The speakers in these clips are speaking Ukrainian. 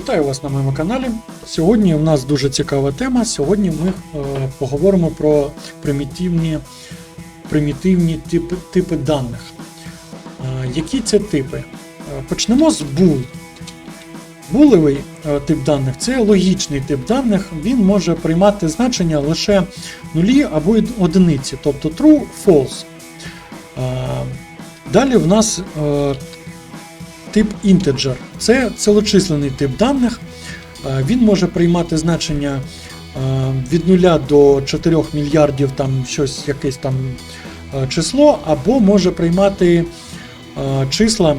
Вітаю вас на моєму каналі. Сьогодні у нас дуже цікава тема. Сьогодні ми е, поговоримо про примітивні, примітивні типи, типи даних. Е, які це типи? Е, почнемо з bool. Булевий тип даних це логічний тип даних, він може приймати значення лише нулі або одиниці, тобто true, false. Далі в нас тип integer. Це цілочисленний тип даних. Е, Він може приймати значення е, від 0 до 4 мільярдів, там щось якесь там е, число, або може приймати числа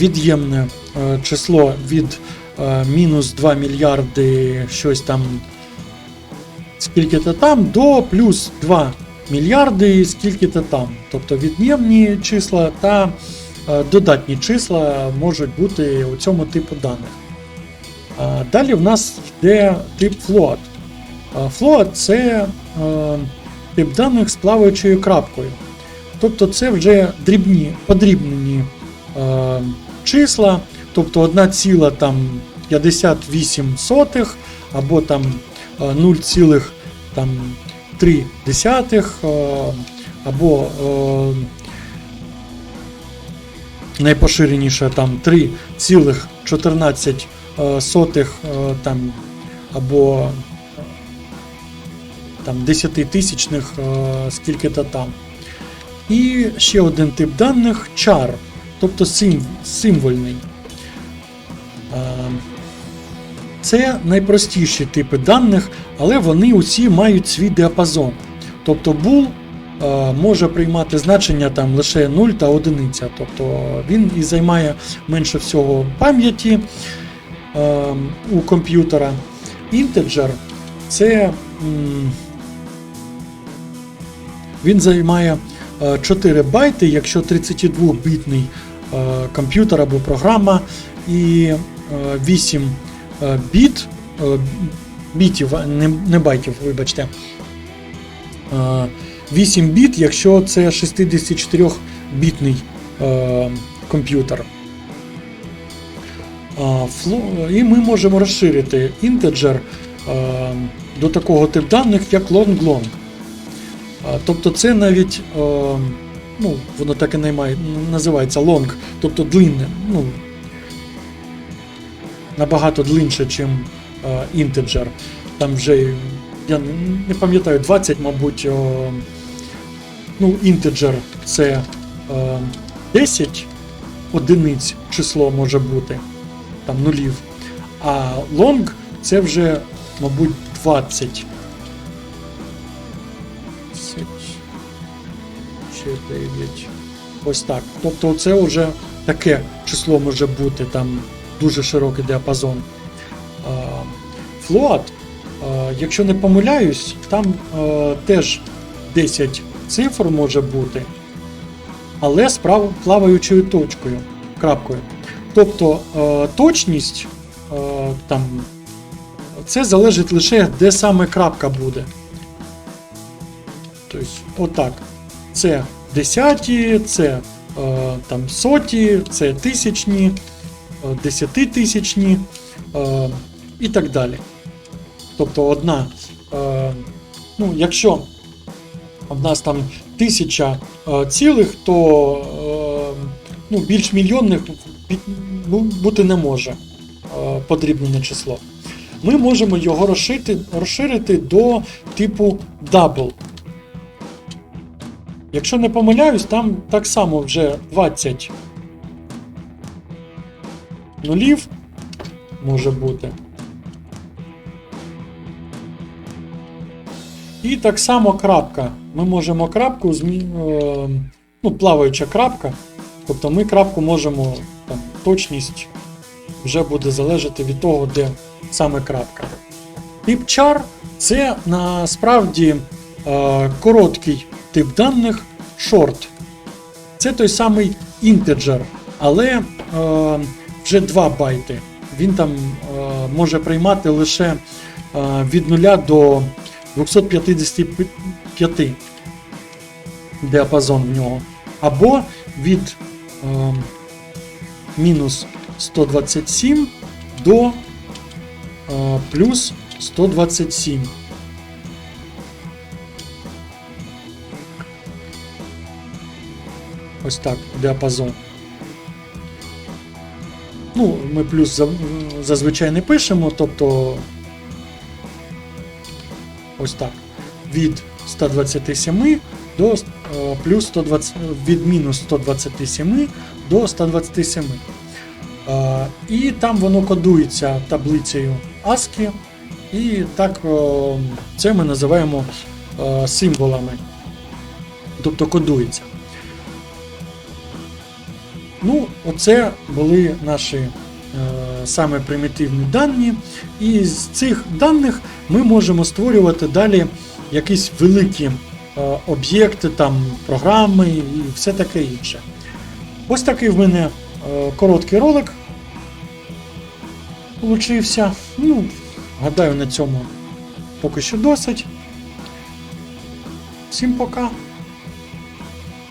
від'ємне число від мінус 2 мільярди, щось там скільки-то там, до плюс 2 мільярди, скільки-то там. Тобто від'ємні числа та додатні числа можуть бути у цьому типу даних. Е, Далі в нас йде тип float. Е, Float це е, тип даних з плаваючою крапкою. Тобто це вже дрібні, подрібнені е, числа, тобто 1,58 або там е, 0,3 е, або е, найпоширеніше там 3,14 е, е, там або е, там 10 тисячних скільки-то там. І ще один тип даних char, тобто сим, символьний. Це найпростіші типи даних, але вони усі мають свій діапазон. Тобто bool може приймати значення там лише 0 та 1. Тобто він і займає менше всього пам'яті е, у комп'ютера. Integer це він займає е, 4 байти, якщо 32-бітний е, комп'ютер або програма, і е, 8 е, біт, е, бітів, не байтів, вибачте. Е, 8 біт, якщо це 64-бітний е, комп'ютер. І ми можемо розширити інтеджер е, до такого тип даних, як long-long. Тобто це навіть, е, ну, воно так і називається long, тобто длинне, ну, набагато длинше, ніж інтеджер. Там вже, я не- пам'ятаю, 20, мабуть, е, ну, інтеджер це е, 10 одиниць число може бути, там нулів. А long це вже, мабуть, 20. 10, ще 9. Ось так. Тобто це вже таке число може бути, там дуже широкий діапазон. А, якщо не помиляюсь, там теж 10 цифр може бути, але з плаваючою точкою, крапкою. Тобто е, точність е, там, це залежить лише, де саме крапка буде. Тобто, отак. Це десяті, це е, там соті, це тисячні, десятитисячні і так далі. Тобто одна, ну, якщо в нас там тисяча е, цілих, то е, ну, більш мільйонних бути не може е, подрібнене число. Ми можемо його розширити, розширити до типу double. Якщо не помиляюсь, там так само вже 20 нулів може бути. І так само крапка. Ми можемо крапку змі... е, ну, плаваюча крапка. Тобто ми крапку можемо, там, точність вже буде залежати від того, де саме крапка. Тип char це насправді е, короткий тип даних short. Це той самий інтеджер, але е, вже 2 байти. Він там е, може приймати лише е, від 0 до 255 діапазон в нього. Або від е, мінус 127 до е, плюс 127. Ось так, діапазон. Ну, ми плюс за- зазвичай не пишемо, тобто ось так. Від 127 до е, плюс 120, від мінус 127 до 127. Е, І там воно кодується таблицею ASCII, і так е, це ми називаємо символами. Тобто кодується. Ну, оце були наші саме примітивні дані. І з цих даних ми можемо створювати далі якісь великі е, об'єкти, там, програми і все таке інше. Ось такий в мене е, короткий ролик получився. Ну, гадаю, на цьому поки що досить. Всім пока!